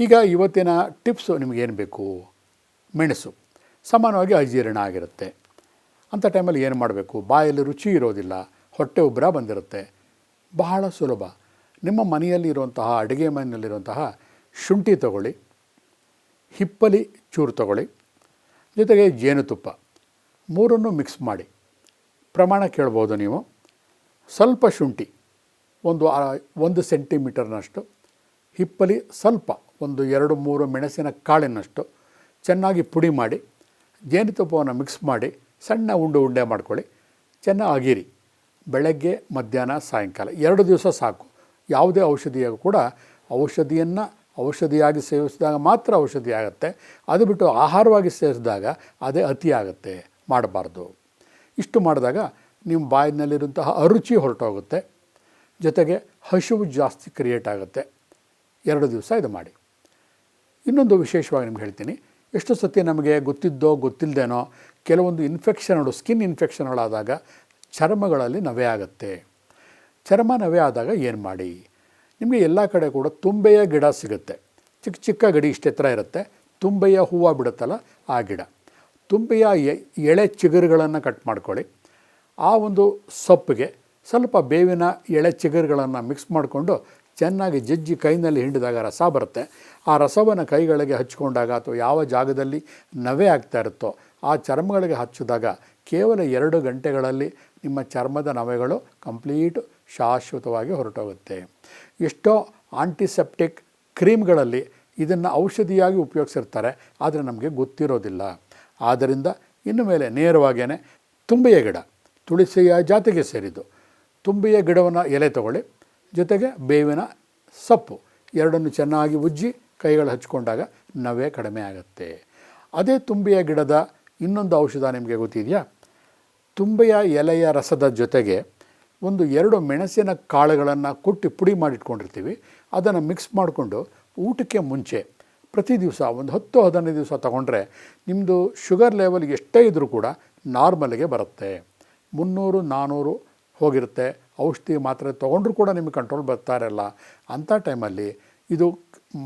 ಈಗ ಇವತ್ತಿನ ಟಿಪ್ಸು ನಿಮಗೇನು ಬೇಕು? ಮೆಣಸು. ಸಮಾನವಾಗಿ ಅಜೀರ್ಣ ಆಗಿರುತ್ತೆ. ಅಂಥ ಟೈಮಲ್ಲಿ ಏನು ಮಾಡಬೇಕು? ಬಾಯಲ್ಲಿ ರುಚಿ ಇರೋದಿಲ್ಲ. ಹೊಟ್ಟೆ ಉಬ್ಬರ ಬಂದಿರುತ್ತೆ. ಬಹಳ ಸುಲಭ. ನಿಮ್ಮ ಮನೆಯಲ್ಲಿ ಇರುವಂತಹ ಅಡುಗೆ ಮನೆಯಲ್ಲಿರುವಂತಹ ಶುಂಠಿ ತಗೊಳ್ಳಿ. ಹಿಪ್ಪಲಿ ಚೂರು ತಗೊಳ್ಳಿ. ಜೊತೆಗೆ ಜೇನುತುಪ್ಪ. ಮೂರನ್ನು ಮಿಕ್ಸ್ ಮಾಡಿ. ಪ್ರಮಾಣ ಕೇಳ್ಬೋದು ನೀವು. ಸ್ವಲ್ಪ ಶುಂಠಿ. ಒಂದು ಒಂದು ಸೆಂಟಿಮೀಟರ್ನಷ್ಟು. ಹಿಪ್ಪಲಿ ಸ್ವಲ್ಪ. ಒಂದು ಎರಡು ಮೂರು ಮೆಣಸಿನ ಕಾಳಿನಷ್ಟು ಚೆನ್ನಾಗಿ ಪುಡಿ ಮಾಡಿ, ಜೇನುತುಪ್ಪವನ್ನು ಮಿಕ್ಸ್ ಮಾಡಿ, ಸಣ್ಣ ಉಂಡೆ ಉಂಡೆ ಮಾಡ್ಕೊಳ್ಳಿ. ಚೆನ್ನಾಗಿ ಅಗಿರಿ ಬೆಳಗ್ಗೆ, ಮಧ್ಯಾಹ್ನ, ಸಾಯಂಕಾಲ. ಎರಡು ದಿವಸ ಸಾಕು. ಯಾವುದೇ ಔಷಧಿಯಾಗೂ ಕೂಡ ಔಷಧಿಯನ್ನು ಔಷಧಿಯಾಗಿ ಸೇವಿಸಿದಾಗ ಮಾತ್ರ ಔಷಧಿ ಆಗುತ್ತೆ. ಅದು ಬಿಟ್ಟು ಆಹಾರವಾಗಿ ಸೇವಿಸಿದಾಗ ಅದೇ ಅತಿ ಆಗುತ್ತೆ. ಮಾಡಬಾರ್ದು. ಇಷ್ಟು ಮಾಡಿದಾಗ ನಿಮ್ಮ ಬಾಯಿನಲ್ಲಿರುವಂತಹ ಅರುಚಿ ಹೊರಟೋಗುತ್ತೆ. ಜೊತೆಗೆ ಹಸಿವು ಜಾಸ್ತಿ ಕ್ರಿಯೇಟ್ ಆಗುತ್ತೆ. ಎರಡು ದಿವಸ ಇದು ಮಾಡಿ. ಇನ್ನೊಂದು ವಿಶೇಷವಾಗಿ ನಿಮ್ಗೆ ಹೇಳ್ತೀನಿ. ಎಷ್ಟು ಸತಿ ನಮಗೆ ಗೊತ್ತಿದ್ದೋ ಗೊತ್ತಿಲ್ಲದೇನೋ ಕೆಲವೊಂದು ಇನ್ಫೆಕ್ಷನ್ಗಳು ಸ್ಕಿನ್ ಇನ್ಫೆಕ್ಷನ್ಗಳಾದಾಗ ಚರ್ಮಗಳಲ್ಲಿ ನವೆ ಆಗುತ್ತೆ. ಚರ್ಮ ನವೆ ಆದಾಗ ಏನು ಮಾಡಿ? ನಿಮಗೆ ಎಲ್ಲ ಕಡೆ ಕೂಡ ತುಂಬೆಯ ಗಿಡ ಸಿಗುತ್ತೆ. ಚಿಕ್ಕ ಚಿಕ್ಕ ಗಡಿ ಇಷ್ಟು ಎತ್ತರ ಇರುತ್ತೆ. ತುಂಬೆಯ ಹೂವು ಬಿಡುತ್ತಲ್ಲ ಆ ಗಿಡ. ತುಂಬೆಯ ಎಳೆ ಚಿಗುರುಗಳನ್ನು ಕಟ್ ಮಾಡ್ಕೊಳ್ಳಿ. ಆ ಒಂದು ಸೊಪ್ಪಿಗೆ ಸ್ವಲ್ಪ ಬೇವಿನ ಎಳೆ ಚಿಗುರುಗಳನ್ನು ಮಿಕ್ಸ್ ಮಾಡಿಕೊಂಡು ಚೆನ್ನಾಗಿ ಜಜ್ಜಿ ಕೈನಲ್ಲಿ ಹಿಂಡಿದಾಗ ರಸ ಬರುತ್ತೆ. ಆ ರಸವನ್ನು ಕೈಗಳಿಗೆ ಹಚ್ಕೊಂಡಾಗ ಅಥವಾ ಯಾವ ಜಾಗದಲ್ಲಿ ನವೆ ಆಗ್ತಾ ಇರುತ್ತೋ ಆ ಚರ್ಮಗಳಿಗೆ ಹಚ್ಚಿದಾಗ ಕೇವಲ ಎರಡು ಗಂಟೆಗಳಲ್ಲಿ ನಿಮ್ಮ ಚರ್ಮದ ನವೆಗಳು ಕಂಪ್ಲೀಟ್ ಶಾಶ್ವತವಾಗಿ ಹೊರಟೋಗುತ್ತೆ. ಎಷ್ಟೋ ಆಂಟಿಸೆಪ್ಟಿಕ್ ಕ್ರೀಮ್ಗಳಲ್ಲಿ ಇದನ್ನು ಔಷಧಿಯಾಗಿ ಉಪಯೋಗಿಸಿರ್ತಾರೆ, ಆದರೆ ನಮಗೆ ಗೊತ್ತಿರೋದಿಲ್ಲ. ಆದ್ದರಿಂದ ಇನ್ನು ಮೇಲೆ ನೇರವಾಗಿಯೇ ತುಂಬೆಯ ಗಿಡ, ತುಳಸಿಯ ಜಾತಿಗೆ ಸೇರಿದ್ದು, ತುಂಬೆಯ ಗಿಡವನ್ನು ಎಲೆ ತಗೊಳ್ಳಿ ಜೊತೆಗೆ ಬೇವಿನ ಸೊಪ್ಪು. ಎರಡನ್ನು ಚೆನ್ನಾಗಿ ಉಜ್ಜಿ ಕೈಗಳು ಹಚ್ಕೊಂಡಾಗ ನವೆ ಕಡಿಮೆ ಆಗುತ್ತೆ. ಅದೇ ತುಂಬೆಯ ಗಿಡದ ಇನ್ನೊಂದು ಔಷಧ ನಿಮಗೆ ಗೊತ್ತಿದೆಯಾ? ತುಂಬೆಯ ಎಲೆಯ ರಸದ ಜೊತೆಗೆ ಒಂದು ಎರಡು ಮೆಣಸಿನ ಕಾಳುಗಳನ್ನು ಕುಟ್ಟಿ ಪುಡಿ ಮಾಡಿಟ್ಕೊಂಡಿರ್ತೀವಿ. ಅದನ್ನು ಮಿಕ್ಸ್ ಮಾಡಿಕೊಂಡು ಊಟಕ್ಕೆ ಮುಂಚೆ ಪ್ರತಿ ದಿವಸ ಒಂದು ಹತ್ತು ಹದಿನೈದು ದಿವಸ ತಗೊಂಡ್ರೆ ನಿಮ್ಮದು ಶುಗರ್ ಲೆವೆಲ್ ಎಷ್ಟೇ ಇದ್ದರೂ ಕೂಡ ನಾರ್ಮಲ್ಗೆ ಬರುತ್ತೆ. ಮುನ್ನೂರು ನಾನ್ನೂರು ಹೋಗಿರುತ್ತೆ. ಔಷಧಿ ಮಾತ್ರೆ ತೊಗೊಂಡ್ರೂ ಕೂಡ ನಿಮಗೆ ಕಂಟ್ರೋಲ್ ಬರ್ತಾ ಇರಲ್ಲ ಅಂಥ ಟೈಮಲ್ಲಿ ಇದು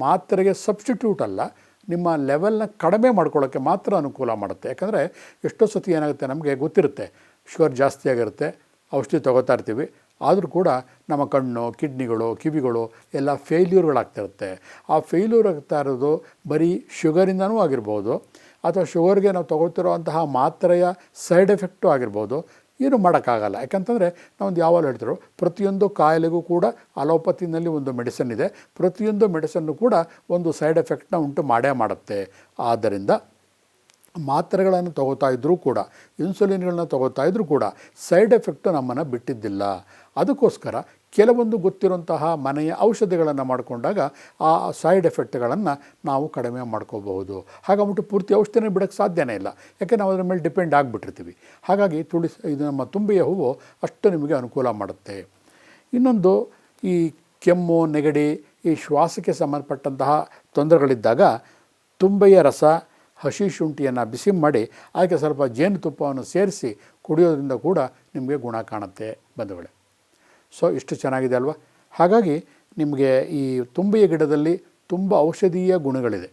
ಮಾತ್ರೆಗೆ ಸಬ್ಸ್ಟಿಟ್ಯೂಟ್ ಅಲ್ಲ, ನಿಮ್ಮ ಲೆವೆಲ್ನ ಕಡಿಮೆ ಮಾಡ್ಕೊಳ್ಳೋಕ್ಕೆ ಮಾತ್ರ ಅನುಕೂಲ ಮಾಡುತ್ತೆ. ಯಾಕಂದರೆ ಎಷ್ಟೋ ಸತಿ ಏನಾಗುತ್ತೆ ನಮಗೆ ಗೊತ್ತಿರುತ್ತೆ. ಶುಗರ್ ಜಾಸ್ತಿ ಆಗಿರುತ್ತೆ, ಔಷಧಿ ತೊಗೋತಾ ಇರ್ತೀವಿ. ಆದರೂ ಕೂಡ ನಮ್ಮ ಕಣ್ಣು, ಕಿಡ್ನಿಗಳು, ಕಿವಿಗಳು ಎಲ್ಲ ಫೇಲ್ಯೂರ್ಗಳಾಗ್ತಿರುತ್ತೆ ಆ ಫೇಲ್ಯೂರ್ ಆಗ್ತಾ ಇರೋದು ಬರೀ ಶುಗರಿಂದನೂ ಆಗಿರ್ಬೋದು, ಅಥವಾ ಶುಗರ್ಗೆ ನಾವು ತೊಗೊಳ್ತಿರೋ ಅಂತಹ ಮಾತ್ರೆಯ ಸೈಡ್ ಎಫೆಕ್ಟು ಆಗಿರ್ಬೋದು ಏನು ಮಾಡೋಕ್ಕಾಗಲ್ಲ. ಯಾಕಂತಂದರೆ ನಾವೊಂದು ಯಾವಾಗಲೂ ಹೇಳ್ತಿರೋ ಪ್ರತಿಯೊಂದು ಕಾಯಿಲೆಗೂ ಕೂಡ ಅಲೋಪತಿನಲ್ಲಿ ಒಂದು ಮೆಡಿಸನ್ ಇದೆ. ಪ್ರತಿಯೊಂದು ಮೆಡಿಸನ್ನು ಕೂಡ ಒಂದು ಸೈಡ್ ಎಫೆಕ್ಟ್ನ ಉಂಟು ಮಾಡೇ ಮಾಡುತ್ತೆ. ಆದ್ದರಿಂದ ಮಾತ್ರೆಗಳನ್ನು ತಗೋತಾ ಇದ್ದರೂ ಕೂಡ, ಇನ್ಸುಲಿನ್ಗಳನ್ನ ತಗೋತಾ ಇದ್ದರೂ ಕೂಡ ಸೈಡ್ ಎಫೆಕ್ಟು ನಮ್ಮನ್ನು ಬಿಟ್ಟಿದ್ದಿಲ್ಲ. ಅದಕ್ಕೋಸ್ಕರ ಕೆಲವೊಂದು ಗೊತ್ತಿರುವಂತಹ ಮನೆಯ ಔಷಧಿಗಳನ್ನು ಮಾಡಿಕೊಂಡಾಗ ಆ ಸೈಡ್ ಎಫೆಕ್ಟ್ಗಳನ್ನು ನಾವು ಕಡಿಮೆ ಮಾಡ್ಕೋಬಹುದು. ಹಾಗಾಗ್ಬಿಟ್ಟು ಪೂರ್ತಿ ಔಷಧಿನೇ ಬಿಡೋಕ್ಕೆ ಸಾಧ್ಯನೇ ಇಲ್ಲ. ಯಾಕೆ ನಾವು ಅದರ ಮೇಲೆ ಡಿಪೆಂಡ್ ಆಗಿಬಿಟ್ಟಿರ್ತೀವಿ. ಹಾಗಾಗಿ ತುಳಸಿ ಇದು ನಮ್ಮ ತುಂಬೆಯ ಹೂವು ಅಷ್ಟು ನಿಮಗೆ ಅನುಕೂಲ ಮಾಡುತ್ತೆ. ಇನ್ನೊಂದು ಈ ಕೆಮ್ಮು, ನೆಗಡಿ, ಈ ಶ್ವಾಸಕ್ಕೆ ಸಂಬಂಧಪಟ್ಟಂತಹ ತೊಂದರೆಗಳಿದ್ದಾಗ ತುಂಬೆಯ ರಸ, ಹಸಿ ಶುಂಠಿಯನ್ನು ಬಿಸಿ ಮಾಡಿ, ಅದಕ್ಕೆ ಸ್ವಲ್ಪ ಜೇನುತುಪ್ಪವನ್ನು ಸೇರಿಸಿ ಕುಡಿಯೋದ್ರಿಂದ ಕೂಡ ನಿಮಗೆ ಗುಣ ಕಾಣುತ್ತೆ ಬಂಧುಗಳೇ. ಸೊ ಇಷ್ಟು ಚೆನ್ನಾಗಿದೆ ಅಲ್ವಾ? ಹಾಗಾಗಿ ನಿಮಗೆ ಈ ತುಂಬೆಯ ಗಿಡದಲ್ಲಿ ತುಂಬ ಔಷಧೀಯ ಗುಣಗಳಿದೆ.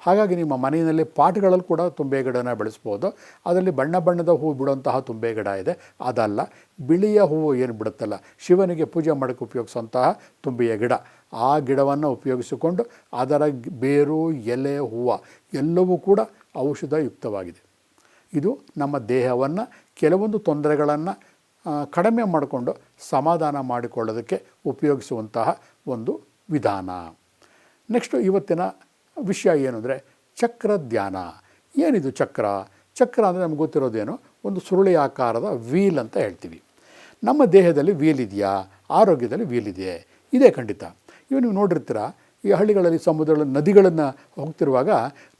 ಹಾಗಾಗಿ ನಿಮ್ಮ ಮನೆಯಲ್ಲಿ ಪಾಟ್ಗಳಲ್ಲಿ ಕೂಡ ತುಂಬೆ ಗಿಡನ ಬೆಳೆಸ್ಬೋದು. ಅದರಲ್ಲಿ ಬಣ್ಣ ಬಣ್ಣದ ಹೂವು ಬಿಡುವಂತಹ ತುಂಬೆ ಗಿಡ ಇದೆ. ಅದಲ್ಲ, ಬಿಳಿಯ ಹೂವು ಏನು ಬಿಡುತ್ತಲ್ಲ, ಶಿವನಿಗೆ ಪೂಜೆ ಮಾಡೋಕ್ಕೆ ಉಪಯೋಗಿಸುವಂತಹ ತುಂಬೆಯ ಗಿಡ. ಆ ಗಿಡವನ್ನು ಉಪಯೋಗಿಸಿಕೊಂಡು ಅದರ ಬೇರು, ಎಲೆ, ಹೂವು ಎಲ್ಲವೂ ಕೂಡ ಔಷಧಯುಕ್ತವಾಗಿದೆ. ಇದು ನಮ್ಮ ದೇಹವನ್ನು ಕೆಲವೊಂದು ತೊಂದರೆಗಳನ್ನು ಕಡಿಮೆ ಮಾಡಿಕೊಂಡು ಸಮಾಧಾನ ಮಾಡಿಕೊಳ್ಳೋದಕ್ಕೆ ಉಪಯೋಗಿಸುವಂತಹ ಒಂದು ವಿಧಾನ. ನೆಕ್ಸ್ಟು ಇವತ್ತಿನ ವಿಷಯ ಏನು ಅಂದರೆ ಚಕ್ರ ಧ್ಯಾನ. ಏನಿದು ಚಕ್ರ? ಚಕ್ರ ಅಂದರೆ ನಮ್ಗೆ ಗೊತ್ತಿರೋದೇನು? ಒಂದು ಸುರುಳಿ ಆಕಾರದ ವೀಲ್ ಅಂತ ಹೇಳ್ತೀವಿ. ನಮ್ಮ ದೇಹದಲ್ಲಿ ವೀಲ್ ಇದೆಯಾ? ಆರೋಗ್ಯದಲ್ಲಿ ವೀಲ್ ಇದೆಯೇ? ಇದೇ ಖಂಡಿತ. ಇವು ನೀವು ನೋಡಿರ್ತೀರ ಈ ಹಳ್ಳಿಗಳಲ್ಲಿ ಸಮುದ್ರಗಳ ನದಿಗಳನ್ನು ಹೋಗ್ತಿರುವಾಗ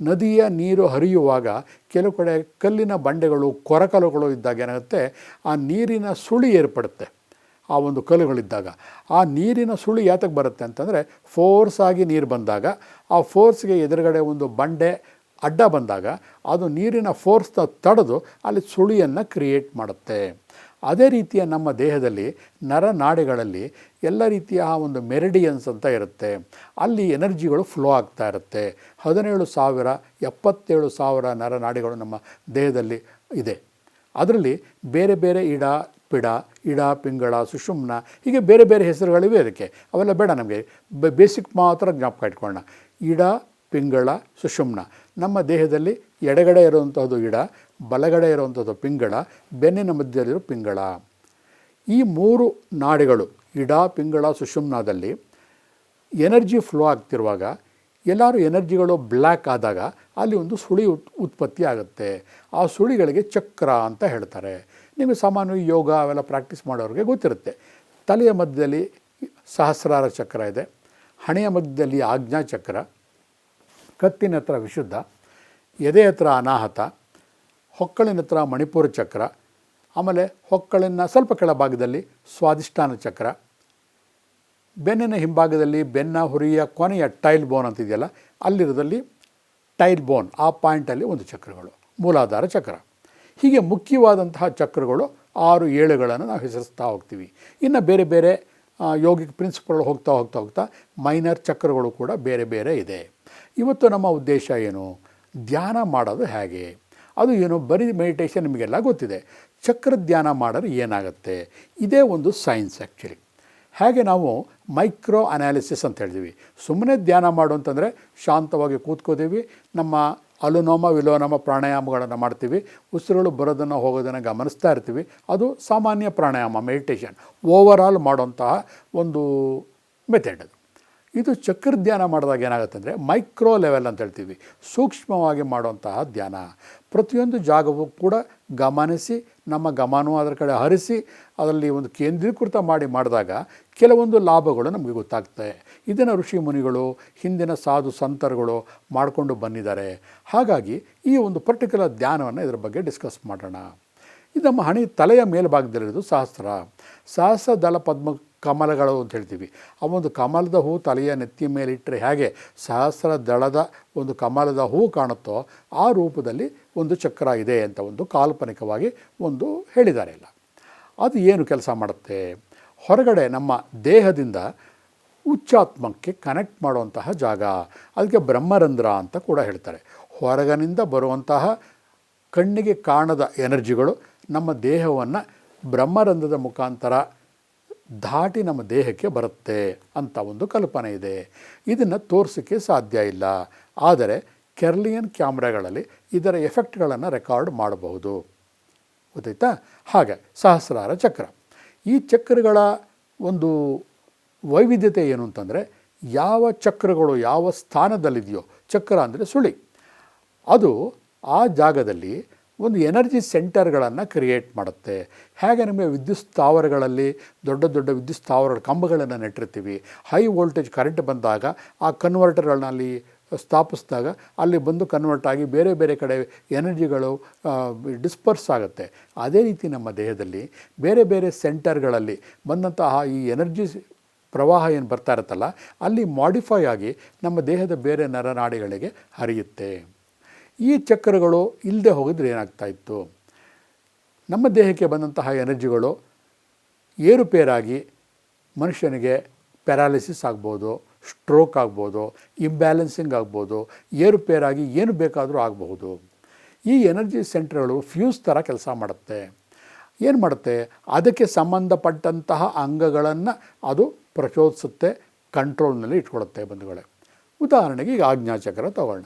ನದಿಯ ನೀರು ಹರಿಯುವಾಗ ಕೆಲವು ಕಡೆ ಕಲ್ಲಿನ ಬಂಡೆಗಳು, ಕೊರಕಲುಗಳು ಇದ್ದಾಗ ಏನಾಗುತ್ತೆ? ಆ ನೀರಿನ ಸುಳಿ ಏರ್ಪಡುತ್ತೆ. ಆ ಒಂದು ಕಲ್ಲುಗಳಿದ್ದಾಗ. ಆ ನೀರಿನ ಸುಳಿ ಯಾತಕ್ಕೆ ಬರುತ್ತೆ ಅಂತಂದರೆ ಫೋರ್ಸ್ ಆಗಿ ನೀರು ಬಂದಾಗ. ಆ ಫೋರ್ಸ್ಗೆ ಎದುರುಗಡೆ ಒಂದು ಬಂಡೆ, ಅಡ್ಡ ಬಂದಾಗ. ಅದು ನೀರಿನ ಫೋರ್ಸ್ನ ತಡೆದು ಅಲ್ಲಿ ಸುಳಿಯನ್ನು ಕ್ರಿಯೇಟ್ ಮಾಡುತ್ತೆ. ಅದೇ ರೀತಿಯ ನಮ್ಮ ದೇಹದಲ್ಲಿ ನರನಾಡಿಗಳಲ್ಲಿ ಎಲ್ಲ ರೀತಿಯ ಆ ಒಂದು ಮೆರಿಡಿಯನ್ಸ್ ಅಂತ ಇರುತ್ತೆ. ಅಲ್ಲಿ ಎನರ್ಜಿಗಳು ಫ್ಲೋ ಆಗ್ತಾ ಇರುತ್ತೆ. ಹದಿನೇಳು ಸಾವಿರ, ಎಪ್ಪತ್ತೇಳು ಸಾವಿರ ನರನಾಡಿಗಳು ನಮ್ಮ ದೇಹದಲ್ಲಿ ಇದೆ. ಅದರಲ್ಲಿ ಬೇರೆ ಬೇರೆ ಇಡ, ಪಿಡ, ಇಡ, ಪಿಂಗಳ, ಸುಷುಮ್ನ ಹೀಗೆ ಬೇರೆ ಬೇರೆ ಹೆಸರುಗಳಿವೆ ಅದಕ್ಕೆ. ಅವೆಲ್ಲ ಬೇಡ ನಮಗೆ. ಬೇಸಿಕ್ ಮಾತ್ರ ಜ್ಞಾಪಕ ಇಟ್ಕೊಳ್ಳೋಣ. ಇಡ ಪಿಂಗಳ ಸುಷುಮ್ನ. ನಮ್ಮ ದೇಹದಲ್ಲಿ ಎಡಗಡೆ ಇರುವಂಥದ್ದು ಗಿಡ, ಬಲಗಡೆ ಇರುವಂಥದ್ದು ಪಿಂಗಳ, ಬೆನ್ನಿನ ಮಧ್ಯದಲ್ಲಿರೋ ಪಿಂಗಳ. ಈ ಮೂರು ನಾಡಿಗಳು, ಇಡ, ಪಿಂಗಳ, ಸುಷುಮ್ನಾದಲ್ಲಿ ಎನರ್ಜಿ ಫ್ಲೋ ಆಗ್ತಿರುವಾಗ ಎಲ್ಲರೂ ಎನರ್ಜಿಗಳು ಬ್ಲ್ಯಾಕ್ ಆದಾಗ ಅಲ್ಲಿ ಒಂದು ಸುಳಿ ಉತ್, ಉತ್ಪತ್ತಿ ಆಗುತ್ತೆ. ಆ ಸುಳಿಗಳಿಗೆ ಚಕ್ರ ಅಂತ ಹೇಳ್ತಾರೆ. ನಿಮಗೆ ಸಾಮಾನ್ಯವಾಗಿ ಯೋಗ ಅವೆಲ್ಲ ಪ್ರಾಕ್ಟೀಸ್ ಮಾಡೋರಿಗೆ ಗೊತ್ತಿರುತ್ತೆ. ತಲೆಯ ಮಧ್ಯದಲ್ಲಿ ಸಹಸ್ರಾರ ಚಕ್ರ ಇದೆ. ಹಣೆಯ ಮಧ್ಯದಲ್ಲಿ ಆಜ್ಞಾ ಚಕ್ರ ಕತ್ತಿನ ಹತ್ರ ವಿಶುದ್ಧ, ಎದೆ ಹತ್ರ ಅನಾಹತ, ಹೊಕ್ಕಳಿನ ಹತ್ರ ಮಣಿಪುರ ಚಕ್ರ, ಆಮೇಲೆ ಹೊಕ್ಕಳಿನ ಸ್ವಲ್ಪ ಕೆಳಭಾಗದಲ್ಲಿ ಸ್ವಾದಿಷ್ಠಾನ ಚಕ್ರ, ಬೆನ್ನಿನ ಹಿಂಭಾಗದಲ್ಲಿ ಬೆನ್ನ, ಹುರಿಯ, ಕೊನೆಯ ಟೈಲ್ ಬೋನ್ ಅಂತಿದೆಯಲ್ಲ, ಅಲ್ಲಿರೋದಲ್ಲಿ ಟೈಲ್ ಬೋನ್, ಆ ಪಾಯಿಂಟಲ್ಲಿ ಒಂದು ಚಕ್ರಗಳು, ಮೂಲಾಧಾರ ಚಕ್ರ. ಹೀಗೆ ಮುಖ್ಯವಾದಂತಹ ಚಕ್ರಗಳು ಆರು ಏಳುಗಳನ್ನು ನಾವು ಹೆಸರಿಸ್ತಾ ಹೋಗ್ತೀವಿ. ಇನ್ನು ಬೇರೆ ಬೇರೆ ಯೋಗಿಕ್ ಪ್ರಿನ್ಸಿಪಲ್ಗಳು ಹೋಗ್ತಾ ಹೋಗ್ತಾ ಹೋಗ್ತಾ ಮೈನರ್ ಚಕ್ರಗಳು ಕೂಡ ಬೇರೆ ಬೇರೆ ಇದೆ. ಇವತ್ತು ನಮ್ಮ ಉದ್ದೇಶ ಏನು? ಧ್ಯಾನ ಮಾಡೋದು ಹೇಗೆ? ಅದು ಏನು? ಬರೀ ಮೆಡಿಟೇಷನ್ ನಿಮಗೆಲ್ಲ ಗೊತ್ತಿದೆ. ಚಕ್ರ ಧ್ಯಾನ ಮಾಡಿದ್ರೆ ಏನಾಗುತ್ತೆ? ಇದೇ ಒಂದು ಸೈನ್ಸ್ ಆ್ಯಕ್ಚುಲಿ ಹೇಗೆ ನಾವು ಮೈಕ್ರೋ ಅನಾಲಿಸಿಸ್ ಅಂತ ಹೇಳ್ತೀವಿ ಸುಮ್ಮನೆ ಧ್ಯಾನ ಮಾಡು ಅಂತಂದರೆ ಶಾಂತವಾಗಿ ಕೂತ್ಕೋತೀವಿ. ನಮ್ಮ ಅಲುನೋಮ, ವಿಲೋನಮ ಪ್ರಾಣಾಯಾಮಗಳನ್ನು ಮಾಡ್ತೀವಿ. ಉಸಿರುಗಳು ಬರೋದನ್ನು, ಹೋಗೋದನ್ನು ಗಮನಿಸ್ತಾ ಇರ್ತೀವಿ. ಅದು ಸಾಮಾನ್ಯ ಪ್ರಾಣಾಯಾಮ ಮೆಡಿಟೇಷನ್ ಓವರ್ ಆಲ್ ಮಾಡುವಂತಹ ಒಂದು ಮೆಥಡ್ ಅದು. ಇದು ಚಕ್ರ ಧ್ಯಾನ ಮಾಡಿದಾಗ ಏನಾಗುತ್ತೆ ಅಂದರೆ ಮೈಕ್ರೋ ಲೆವೆಲ್ ಅಂತ ಹೇಳ್ತೀವಿ. ಸೂಕ್ಷ್ಮವಾಗಿ ಮಾಡುವಂತಹ ಧ್ಯಾನ. ಪ್ರತಿಯೊಂದು ಜಾಗವೂ ಕೂಡ ಗಮನಿಸಿ, ನಮ್ಮ ಗಮನವು ಅದರ ಕಡೆ ಹರಿಸಿ, ಅದರಲ್ಲಿ ಒಂದು ಕೇಂದ್ರೀಕೃತ ಮಾಡಿ ಮಾಡಿದಾಗ ಕೆಲವೊಂದು ಲಾಭಗಳು ನಮಗೆ ಗೊತ್ತಾಗ್ತವೆ ಇದನ್ನು ಋಷಿ ಮುನಿಗಳು, ಹಿಂದಿನ ಸಾಧು ಸಂತರುಗಳು ಮಾಡಿಕೊಂಡು ಬಂದಿದ್ದಾರೆ. ಹಾಗಾಗಿ ಈ ಒಂದು ಪರ್ಟಿಕ್ಯುಲರ್ ಧ್ಯಾನವನ್ನು ಇದರ ಬಗ್ಗೆ ಡಿಸ್ಕಸ್ ಮಾಡೋಣ. ಇದು ನಮ್ಮ ಹಣೆ ತಲೆಯ ಮೇಲ್ಭಾಗದಲ್ಲಿರೋದು ಸಹಸ್ರ. ಸಹಸ್ರ ದಳ ಪದ್ಮ ಕಮಲಗಳು ಅಂತ ಹೇಳ್ತೀವಿ. ಆ ಒಂದು ಕಮಲದ ಹೂ ತಲೆಯ ನೆತ್ತಿ ಮೇಲಿಟ್ಟರೆ ಹೇಗೆ ಸಹಸ್ರ ದಳದ ಒಂದು ಕಮಲದ ಹೂ ಕಾಣುತ್ತೋ ಆ ರೂಪದಲ್ಲಿ ಒಂದು ಚಕ್ರ ಇದೆ ಅಂತ ಒಂದು ಕಾಲ್ಪನಿಕವಾಗಿ ಒಂದು ಹೇಳಿದ್ದಾರೆ ಇಲ್ಲ ಅದು ಏನು ಕೆಲಸ ಮಾಡುತ್ತೆ? ಹೊರಗಡೆ ನಮ್ಮ ದೇಹದಿಂದ ಉಚ್ಚಾತ್ಮಕ್ಕೆ ಕನೆಕ್ಟ್ ಮಾಡುವಂತಹ ಜಾಗ. ಅದಕ್ಕೆ ಬ್ರಹ್ಮರಂಧ್ರ ಅಂತ ಕೂಡ ಹೇಳ್ತಾರೆ. ಹೊರಗನಿಂದ ಬರುವಂತಹ ಕಣ್ಣಿಗೆ ಕಾಣದ ಎನರ್ಜಿಗಳು ನಮ್ಮ ದೇಹವನ್ನು ಬ್ರಹ್ಮರಂಧ್ರದ ಮುಖಾಂತರ ದಾಟಿ ನಮ್ಮ ದೇಹಕ್ಕೆ ಬರುತ್ತೆ ಅಂತ ಒಂದು ಕಲ್ಪನೆ ಇದೆ. ಇದನ್ನು ತೋರಿಸೋಕ್ಕೆ ಸಾಧ್ಯ ಇಲ್ಲ. ಆದರೆ ಕೆರ್ಲಿಯನ್ ಕ್ಯಾಮ್ರಾಗಳಲ್ಲಿ ಇದರ ಎಫೆಕ್ಟ್ಗಳನ್ನು ರೆಕಾರ್ಡ್ ಮಾಡಬಹುದು. ಗೊತ್ತಾಯ್ತಾ? ಹಾಗೆ ಸಹಸ್ರಾರ ಚಕ್ರ. ಈ ಚಕ್ರಗಳ ಒಂದು ವೈವಿಧ್ಯತೆ ಏನು ಅಂತಂದರೆ ಯಾವ ಚಕ್ರಗಳು ಯಾವ ಸ್ಥಾನದಲ್ಲಿದೆಯೋ, ಚಕ್ರ ಅಂದರೆ ಸುಳಿ. ಅದು ಆ ಜಾಗದಲ್ಲಿ ಒಂದು ಎನರ್ಜಿ ಸೆಂಟರ್ಗಳನ್ನು ಕ್ರಿಯೇಟ್ ಮಾಡುತ್ತೆ. ಹೇಗೆ ನಮಗೆ ವಿದ್ಯುತ್ ಸ್ಥಾವರಗಳಲ್ಲಿ ದೊಡ್ಡ ದೊಡ್ಡ ವಿದ್ಯುತ್ ಸ್ಥಾವರ ಕಂಬಗಳನ್ನು ನೆಟ್ಟಿರ್ತೀವಿ, ಹೈ ವೋಲ್ಟೇಜ್ ಕರೆಂಟ್ ಬಂದಾಗ ಆ ಕನ್ವರ್ಟರ್ಗಳನ್ನ ಅಲ್ಲಿ ಸ್ಥಾಪಿಸಿದಾಗ ಅಲ್ಲಿ ಬಂದು ಕನ್ವರ್ಟ್ ಆಗಿ ಬೇರೆ ಬೇರೆ ಕಡೆ ಎನರ್ಜಿಗಳು ಡಿಸ್ಪರ್ಸ್ ಆಗುತ್ತೆ. ಅದೇ ರೀತಿ ನಮ್ಮ ದೇಹದಲ್ಲಿ ಬೇರೆ ಬೇರೆ ಸೆಂಟರ್ಗಳಲ್ಲಿ ಬಂದಂತಹ ಈ ಎನರ್ಜಿ ಪ್ರವಾಹ ಏನು ಬರ್ತಾ ಇರುತ್ತಲ್ಲ, ಅಲ್ಲಿ ಮಾಡಿಫೈ ಆಗಿ ನಮ್ಮ ದೇಹದ ಬೇರೆ ನರನಾಡಿಗಳಿಗೆ ಹರಿಯುತ್ತೆ. ಈ ಚಕ್ರಗಳು ಇಲ್ಲದೆ ಹೋಗಿದ್ರೆ ಏನಾಗ್ತಾ ಇತ್ತು? ನಮ್ಮ ದೇಹಕ್ಕೆ ಬಂದಂತಹ ಎನರ್ಜಿಗಳು ಏರುಪೇರಾಗಿ ಮನುಷ್ಯನಿಗೆ ಪ್ಯಾರಾಲಿಸಿಸ್ ಆಗ್ಬೋದು, ಸ್ಟ್ರೋಕ್ ಆಗ್ಬೋದು, ಇಂಬ್ಯಾಲೆನ್ಸಿಂಗ್ ಆಗ್ಬೋದು, ಏರುಪೇರಾಗಿ ಏನು ಬೇಕಾದರೂ ಆಗಬಹುದು. ಈ ಎನರ್ಜಿ ಸೆಂಟ್ರ್ಗಳು ಫ್ಯೂಸ್ ಥರ ಕೆಲಸ ಮಾಡುತ್ತೆ. ಏನು ಮಾಡುತ್ತೆ? ಅದಕ್ಕೆ ಸಂಬಂಧಪಟ್ಟಂತಹ ಅಂಗಗಳನ್ನು ಅದು ಪ್ರಚೋದಿಸುತ್ತೆ, ಕಂಟ್ರೋಲ್ನಲ್ಲಿ ಇಟ್ಕೊಳುತ್ತೆ ಬಂಧುಗಳೇ. ಉದಾಹರಣೆಗೆ ಈಗ ಆಜ್ಞಾಚಕ್ರ ತಗೊಳ್ಳೋಣ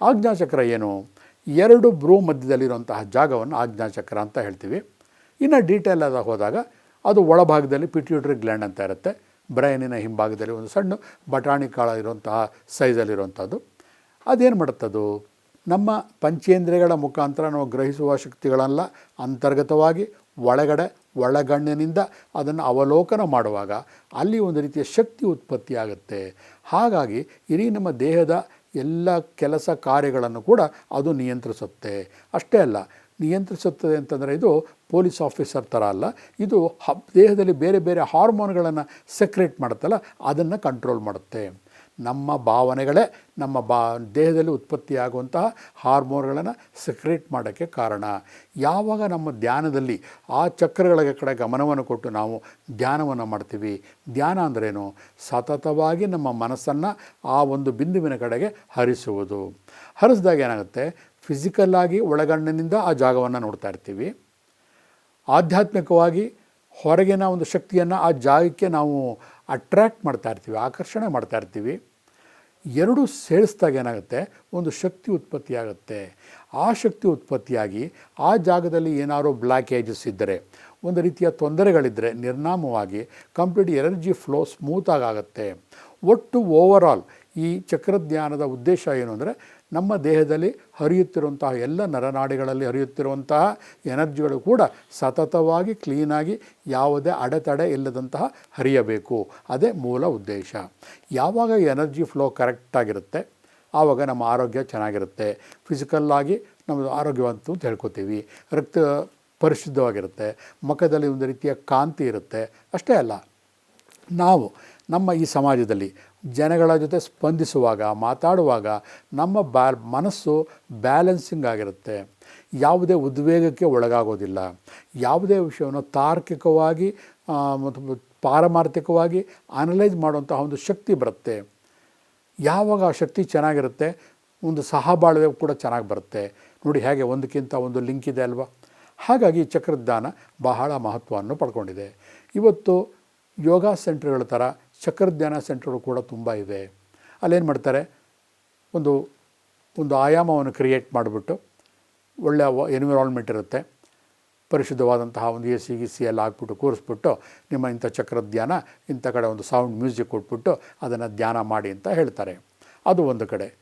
ಆಜ್ಞಾಚಕ್ರ ಏನು? ಎರಡು ಬ್ರೂ ಮಧ್ಯದಲ್ಲಿರುವಂತಹ ಜಾಗವನ್ನು ಆಜ್ಞಾಚಕ್ರ ಅಂತ ಹೇಳ್ತೀವಿ. ಇನ್ನು ಡೀಟೇಲ್ ಆದ ಹೋದಾಗ ಅದು ಒಳಭಾಗದಲ್ಲಿ ಪಿಟ್ಯೂಟ್ರಿ ಗ್ಲ್ಯಾಂಡ್ ಅಂತ ಇರುತ್ತೆ. ಬ್ರೈನಿನ ಹಿಂಭಾಗದಲ್ಲಿ ಒಂದು ಸಣ್ಣ ಬಟಾಣಿ ಕಾಳ ಇರುವಂತಹ ಸೈಜಲ್ಲಿರುವಂಥದ್ದು ಅದೇನು ಮಾಡುತ್ತದು? ನಮ್ಮ ಪಂಚೇಂದ್ರಿಯಗಳ ಮುಖಾಂತರ ನಾವು ಗ್ರಹಿಸುವ ಶಕ್ತಿಗಳೆಲ್ಲ. ಅಂತರ್ಗತವಾಗಿ ಒಳಗಡೆ, ಒಳಗಣ್ಣಿನಿಂದ ಅದನ್ನು ಅವಲೋಕನ ಮಾಡುವಾಗ ಅಲ್ಲಿ ಒಂದು ರೀತಿಯ ಶಕ್ತಿ ಉತ್ಪತ್ತಿಯಾಗುತ್ತೆ. ಹಾಗಾಗಿ ಇಡೀ ನಮ್ಮ ದೇಹದ ಎಲ್ಲ ಕೆಲಸ ಕಾರ್ಯಗಳನ್ನು ಕೂಡ ಅದು ನಿಯಂತ್ರಿಸುತ್ತೆ. ಅಷ್ಟೇ ಅಲ್ಲ, ನಿಯಂತ್ರಿಸುತ್ತದೆ ಅಂತಂದರೆ ಇದು ಪೊಲೀಸ್ ಆಫೀಸರ್ ಥರ ಅಲ್ಲ, ಇದು ದೇಹದಲ್ಲಿ ಬೇರೆ ಬೇರೆ ಹಾರ್ಮೋನ್ಗಳನ್ನು ಸೆಕ್ರೇಟ್ ಮಾಡುತ್ತಲ್ಲ, ಅದನ್ನು ಕಂಟ್ರೋಲ್ ಮಾಡುತ್ತೆ. ನಮ್ಮ ಭಾವನೆಗಳೇ ನಮ್ಮ ಬಾ, ದೇಹದಲ್ಲಿ ಉತ್ಪತ್ತಿಯಾಗುವಂತಹ ಹಾರ್ಮೋನ್ಗಳನ್ನು ಸೆಕ್ರೇಟ್ ಮಾಡೋಕ್ಕೆ ಕಾರಣ. ಯಾವಾಗ ನಮ್ಮ ಧ್ಯಾನದಲ್ಲಿ ಆ ಚಕ್ರಗಳ ಕಡೆ ಗಮನವನ್ನು ಕೊಟ್ಟು ನಾವು ಧ್ಯಾನವನ್ನು ಮಾಡ್ತೀವಿ, ಧ್ಯಾನ ಅಂದ್ರೇನು? ಸತತವಾಗಿ ನಮ್ಮ ಮನಸ್ಸನ್ನು ಆ ಒಂದು ಬಿಂದುವಿನ ಕಡೆಗೆ ಹರಿಸುವುದು. ಹರಿಸಿದಾಗ ಏನಾಗುತ್ತೆ? ಫಿಸಿಕಲ್ಲಾಗಿ ಒಳಗಣ್ಣಿನಿಂದ ಆ ಜಾಗವನ್ನು ನೋಡ್ತಾ ಇರ್ತೀವಿ. ಆಧ್ಯಾತ್ಮಿಕವಾಗಿ ಹೊರಗಿನ ಒಂದು ಶಕ್ತಿಯನ್ನು ಆ ಜಾಗಕ್ಕೆ ನಾವು ಅಟ್ರ್ಯಾಕ್ಟ್ ಮಾಡ್ತಾ ಇರ್ತೀವಿ, ಆಕರ್ಷಣೆ ಮಾಡ್ತಾ ಇರ್ತೀವಿ. ಎರಡು ಸೇರಿಸಿದಾಗ ಏನಾಗುತ್ತೆ? ಒಂದು ಶಕ್ತಿ ಉತ್ಪತ್ತಿಯಾಗುತ್ತೆ. ಆ ಶಕ್ತಿ ಉತ್ಪತ್ತಿಯಾಗಿ ಆ ಜಾಗದಲ್ಲಿ ಏನಾದರೂ ಬ್ಲ್ಯಾಕೇಜಸ್ ಇದ್ದರೆ, ಒಂದು ರೀತಿಯ ತೊಂದರೆಗಳಿದ್ದರೆ ನಿರ್ನಾಮವಾಗಿ ಕಂಪ್ಲೀಟ್ ಎನರ್ಜಿ ಫ್ಲೋ ಸ್ಮೂತಾಗಿ ಆಗುತ್ತೆ. ಒಟ್ಟು ಓವರಾಲ್ ಈ ಚಕ್ರಜ್ಞಾನದ ಉದ್ದೇಶ ಏನು ಅಂದರೆ ನಮ್ಮ ದೇಹದಲ್ಲಿ ಹರಿಯುತ್ತಿರುವಂತಹ ಎಲ್ಲ ನರನಾಡಿಗಳಲ್ಲಿ ಹರಿಯುತ್ತಿರುವಂತಹ ಎನರ್ಜಿಗಳು ಕೂಡ ಸತತವಾಗಿ ಕ್ಲೀನಾಗಿ ಯಾವುದೇ ಅಡೆತಡೆ ಇಲ್ಲದಂತಹ ಹರಿಯಬೇಕು. ಅದೇ ಮೂಲ ಉದ್ದೇಶ. ಯಾವಾಗ ಎನರ್ಜಿ ಫ್ಲೋ ಕರೆಕ್ಟಾಗಿರುತ್ತೆ ಆವಾಗ ನಮ್ಮ ಆರೋಗ್ಯ ಚೆನ್ನಾಗಿರುತ್ತೆ. ಫಿಸಿಕಲ್ಲಾಗಿ ನಮ್ಮದು ಆರೋಗ್ಯವಂತು ಅಂತ ಹೇಳ್ಕೊತೀವಿ. ರಕ್ತ ಪರಿಶುದ್ಧವಾಗಿರುತ್ತೆ. ಮುಖದಲ್ಲಿ ಒಂದು ರೀತಿಯ ಕಾಂತಿ ಇರುತ್ತೆ. ಅಷ್ಟೇ ಅಲ್ಲ. ನಾವು ನಮ್ಮ ಈ ಸಮಾಜದಲ್ಲಿ ಜನಗಳ ಜೊತೆ ಸ್ಪಂದಿಸುವಾಗ, ಮಾತಾಡುವಾಗ ನಮ್ಮ ಬ್ಯಾ ಮನಸ್ಸು ಬ್ಯಾಲೆನ್ಸಿಂಗ್ ಆಗಿರುತ್ತೆ. ಯಾವುದೇ ಉದ್ವೇಗಕ್ಕೆ ಒಳಗಾಗೋದಿಲ್ಲ. ಯಾವುದೇ ವಿಷಯವನ್ನು ತಾರ್ಕಿಕವಾಗಿ ಮತ್ತು ಪಾರಮಾರ್ಥಿಕವಾಗಿ ಅನಲೈಸ್ ಮಾಡುವಂತಹ ಒಂದು ಶಕ್ತಿ ಬರುತ್ತೆ. ಯಾವಾಗ ಆ ಶಕ್ತಿ ಚೆನ್ನಾಗಿರುತ್ತೆ? ಒಂದು ಸಹಬಾಳ್ವೆ ಕೂಡ ಚೆನ್ನಾಗಿ ಬರುತ್ತೆ. ನೋಡಿ ಹೇಗೆ ಒಂದಕ್ಕಿಂತ ಒಂದು ಲಿಂಕ್ ಇದೆ ಅಲ್ವಾ? ಹಾಗಾಗಿ ಚಕ್ರಜ್ಞಾನ ಬಹಳ ಮಹತ್ವವನ್ನು ಪಡ್ಕೊಂಡಿದೆ. ಇವತ್ತು ಯೋಗ ಸೆಂಟರ್ಗಳ ಥರ ಚಕ್ರಧ್ಯಾನ ಸೆಂಟರ್ಗಳು ಕೂಡ ತುಂಬ ಇವೆ. ಅಲ್ಲೇನು ಮಾಡ್ತಾರೆ? ಒಂದು ಒಂದು ಆಯಾಮವನ್ನು ಕ್ರಿಯೇಟ್ ಮಾಡಿಬಿಟ್ಟು ಒಳ್ಳೆಯ ಎನ್ವಿರಾನ್ಮೆಂಟ್ ಇರುತ್ತೆ. ಪರಿಶುದ್ಧವಾದಂತಹ ಒಂದು ಎ ಸಿ ಗಿ ಸಿ ಎಲ್ಲ ಹಾಕ್ಬಿಟ್ಟು ಕೂರಿಸ್ಬಿಟ್ಟು ನಿಮ್ಮ ಇಂಥ ಚಕ್ರ ಧ್ಯಾನ, ಇಂಥ ಕಡೆ ಒಂದು ಸೌಂಡ್ ಮ್ಯೂಸಿಕ್ ಕೊಟ್ಬಿಟ್ಟು ಅದನ್ನು ಧ್ಯಾನ ಮಾಡಿ ಅಂತ ಹೇಳ್ತಾರೆ. ಅದು ಒಂದು ಕಡೆ.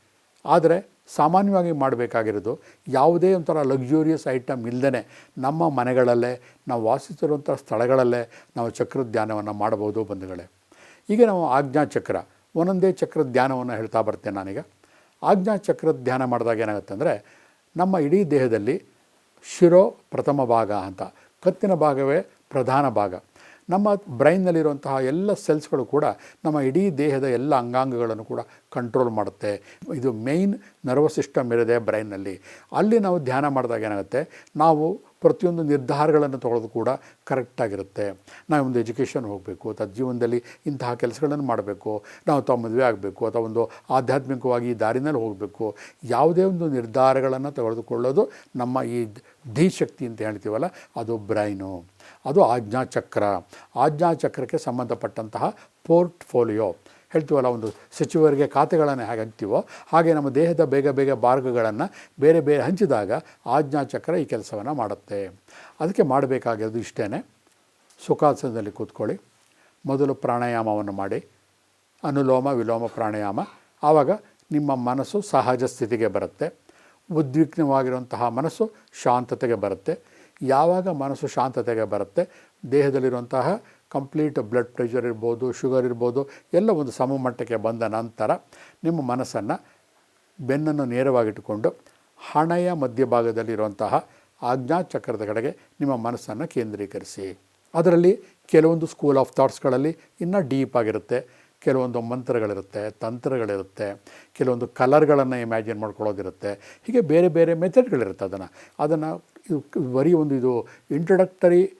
ಆದರೆ ಸಾಮಾನ್ಯವಾಗಿ ಮಾಡಬೇಕಾಗಿರೋದು ಯಾವುದೇ ಒಂಥರ ಲಕ್ಸುರಿಯಸ್ ಐಟಮ್ ಇಲ್ಲದೇ ನಮ್ಮ ಮನೆಗಳಲ್ಲೇ, ನಾವು ವಾಸಿಸಿರುವಂಥ ಸ್ಥಳಗಳಲ್ಲೇ ನಾವು ಚಕ್ರ ಧ್ಯಾನವನ್ನು ಮಾಡಬಹುದು ಬಂಧುಗಳೇ. ಈಗ ನಾವು ಆಜ್ಞಾ ಚಕ್ರ, ಒಂದೊಂದೇ ಚಕ್ರ ಧ್ಯಾನವನ್ನು ಹೇಳ್ತಾ ಬರ್ತೇನೆ ನಾನೀಗ. ಆಜ್ಞಾ ಚಕ್ರ ಧ್ಯಾನ ಮಾಡಿದಾಗ ಏನಾಗುತ್ತೆ ಅಂದರೆ ನಮ್ಮ ಇಡೀ ದೇಹದಲ್ಲಿ ಶಿರೋ ಪ್ರಥಮ ಭಾಗ ಅಂತ, ಕತ್ತಿನ ಭಾಗವೇ ಪ್ರಧಾನ ಭಾಗ. ನಮ್ಮ ಬ್ರೈನ್ನಲ್ಲಿರುವಂತಹ ಎಲ್ಲ ಸೆಲ್ಸ್ಗಳು ಕೂಡ ನಮ್ಮ ಇಡೀ ದೇಹದ ಎಲ್ಲ ಅಂಗಾಂಗಗಳನ್ನು ಕೂಡ ಕಂಟ್ರೋಲ್ ಮಾಡುತ್ತೆ. ಇದು ಮೇಯ್ನ್ ನರ್ವಸ್ ಸಿಸ್ಟಮ್ ಇರೋದೇ ಬ್ರೈನ್ನಲ್ಲಿ. ಅಲ್ಲಿ ನಾವು ಧ್ಯಾನ ಮಾಡಿದಾಗ ಏನಾಗುತ್ತೆ? ನಾವು ಪ್ರತಿಯೊಂದು ನಿರ್ಧಾರಗಳನ್ನು ತೊಗೊಳೋದು ಕೂಡ ಕರೆಕ್ಟಾಗಿರುತ್ತೆ ನಾವು ಒಂದು ಎಜುಕೇಷನ್ ಹೋಗಬೇಕು, ಅಥವಾ ಜೀವನದಲ್ಲಿ ಇಂತಹ ಕೆಲಸಗಳನ್ನು ಮಾಡಬೇಕು, ನಾವು ತಮ್ಮ ಮದುವೆ ಆಗಬೇಕು, ಅಥವಾ ಒಂದು ಆಧ್ಯಾತ್ಮಿಕವಾಗಿ ಈ ದಾರಿನಲ್ಲಿ ಹೋಗಬೇಕು. ಯಾವುದೇ ಒಂದು ನಿರ್ಧಾರಗಳನ್ನು ತೆಗೆದುಕೊಳ್ಳೋದು ನಮ್ಮ ಈ ಧೀಶಕ್ತಿ ಅಂತ ಹೇಳ್ತೀವಲ್ಲ, ಅದು ಬ್ರೈನು. ಅದು ಆಜ್ಞಾಚಕ್ರ ಆಜ್ಞಾಚಕ್ರಕ್ಕೆ ಸಂಬಂಧಪಟ್ಟಂತಹ ಪೋರ್ಟ್ಫೋಲಿಯೋ. ಹೇಳ್ತೀವಲ್ಲ, ಒಂದು ಸಚಿವರಿಗೆ ಖಾತೆಗಳನ್ನು ಹೇಗೆ ಹಂಚ್ತೀವೋ ಹಾಗೆ ನಮ್ಮ ದೇಹದ ಬೇಗ ಬೇಗ ಭಾಗಗಳನ್ನು ಬೇರೆ ಬೇರೆ ಹಂಚಿದಾಗ ಆಜ್ಞಾಚಕ್ರ ಈ ಕೆಲಸವನ್ನು ಮಾಡುತ್ತೆ. ಅದಕ್ಕೆ ಮಾಡಬೇಕಾಗಿರೋದು ಇಷ್ಟೇ ಸುಖಾಸನದಲ್ಲಿ ಕೂತ್ಕೊಳ್ಳಿ. ಮೊದಲು ಪ್ರಾಣಾಯಾಮವನ್ನು ಮಾಡಿ. ಅನುಲೋಮ, ವಿಲೋಮ, ಪ್ರಾಣಾಯಾಮ. ಆವಾಗ ನಿಮ್ಮ ಮನಸ್ಸು ಸಹಜ ಸ್ಥಿತಿಗೆ ಬರುತ್ತೆ. ಉದ್ವಿಗ್ನವಾಗಿರುವಂತಹ ಮನಸ್ಸು ಶಾಂತತೆಗೆ ಬರುತ್ತೆ. ಯಾವಾಗ ಮನಸ್ಸು ಶಾಂತತೆಗೆ ಬರುತ್ತೆ, ದೇಹದಲ್ಲಿರುವಂತಹ ಕಂಪ್ಲೀಟ್ ಬ್ಲಡ್ ಪ್ರೆಷರ್ ಇರ್ಬೋದು ಶುಗರ್ ಇರ್ಬೋದು, ಎಲ್ಲ ಒಂದು ಸಮಮಟ್ಟಕ್ಕೆ ಬಂದ ನಂತರ ನಿಮ್ಮ ಮನಸ್ಸನ್ನು ಬೆನ್ನನ್ನು ನೇರವಾಗಿಟ್ಟುಕೊಂಡು ಹಣೆಯ ಮಧ್ಯಭಾಗದಲ್ಲಿರುವಂತಹ ಆಜ್ಞಾಚಕ್ರದ ಕಡೆಗೆ ನಿಮ್ಮ ಮನಸ್ಸನ್ನು ಕೇಂದ್ರೀಕರಿಸಿ. ಅದರಲ್ಲಿ ಕೆಲವೊಂದು ಸ್ಕೂಲ್ ಆಫ್ ಥಾಟ್ಸ್ಗಳಲ್ಲಿ ಇನ್ನೂ ಡೀಪ್ ಆಗಿರುತ್ತೆ, ಕೆಲವೊಂದು ಮಂತ್ರಗಳಿರುತ್ತೆ, ತಂತ್ರಗಳಿರುತ್ತೆ, ಕೆಲವೊಂದು ಕಲರ್ಗಳನ್ನು ಇಮ್ಯಾಜಿನ್ ಮಾಡ್ಕೊಳ್ಳೋದಿರುತ್ತೆ, ಹೀಗೆ ಬೇರೆ ಬೇರೆ ಮೆಥಡ್ಗಳಿರುತ್ತೆ ಅದನ್ನು. ಅದನ್ನು ಇದು ಬರೀ ಒಂದು ಇದು ಇಂಟ್ರೊಡಕ್ಟರಿ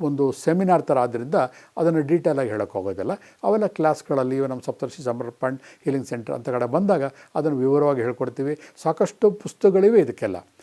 ಒಂದು ಸೆಮಿನಾರ್ ಥರ ಆದ್ದರಿಂದ ಅದನ್ನು ಡೀಟೇಲಾಗಿ ಹೇಳೋಕ್ಕೆ ಹೋಗೋದಿಲ್ಲ. ಅವೆಲ್ಲ ಕ್ಲಾಸ್ಗಳಲ್ಲಿ ನಮ್ಮ ಸಪ್ತರ್ಷಿ ಸಮರ್ಪಣ್ ಹೀಲಿಂಗ್ ಸೆಂಟರ್ ಅಂತ ಕಡೆ ಬಂದಾಗ ಅದನ್ನು ವಿವರವಾಗಿ ಹೇಳ್ಕೊಡ್ತೀವಿ. ಸಾಕಷ್ಟು ಪುಸ್ತಕಗಳಿವೆ ಇದಕ್ಕೆಲ್ಲ.